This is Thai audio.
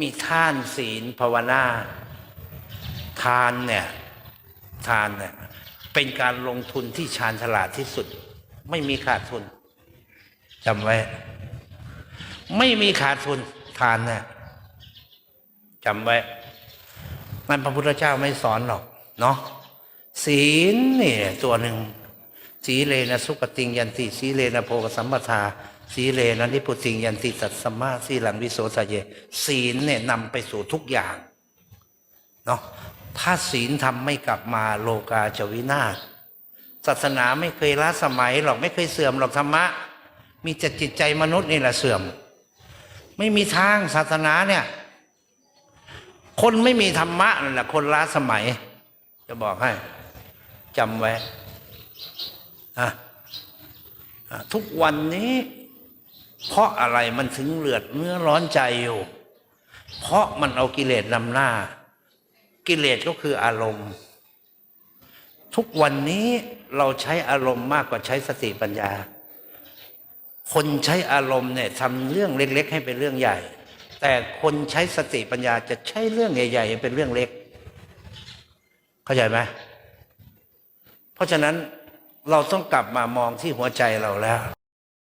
มีท่านศีลภาวนาทานเนี่ยทานเนี่ยเป็นการลงทุนที่ชาญฉลาดที่สุด ไม่มีขาดทุนจำไว้ ไม่มีขาดทุนทานเนี่ยจำไว้มันพระพุทธเจ้าไม่สอนหรอกเนาะศีลเนี่ยตัวหนึ่งสีเลนะสุกติงยันติสีเลนะโพกสัมปทา สีเลนะนิพุติงยันติสัตสมมาสีหลังวิโสสเย ศีลเนี่ยนำไปสู่ทุกอย่างเนาะถ้าศีลทำไม่กลับมาโลกาจวินาศศาสนาไม่เคยล้าสมัยหรอกไม่เคยเสื่อมหรอกธรรมะ มีแต่จิตใจมนุษย์นี่แหละเสื่อม ไม่มีทางศาสนาเนี่ย คนไม่มีธรรมะนั่นแหละคนล้าสมัย จะบอกให้จำไว้อะทุกวันนี้ เพราะอะไรมันถึงเลือดเนื้อร้อนใจอยู่ เพราะมันเอากิเลสนำหน้า กิเลสก็คืออารมณ์ ทุกวันนี้เราใช้อารมณ์มากกว่าใช้สติปัญญา คนใช้อารมณ์เนี่ยทำเรื่องเล็ก ๆ ให้เป็นเรื่องใหญ่ แต่คนใช้สติปัญญาจะใช้เรื่องใหญ่ๆให้เป็นเรื่องเล็ก เข้าใจไหมเพราะฉะนั้นเราต้องกลับมามองที่หัวใจเราแล้ว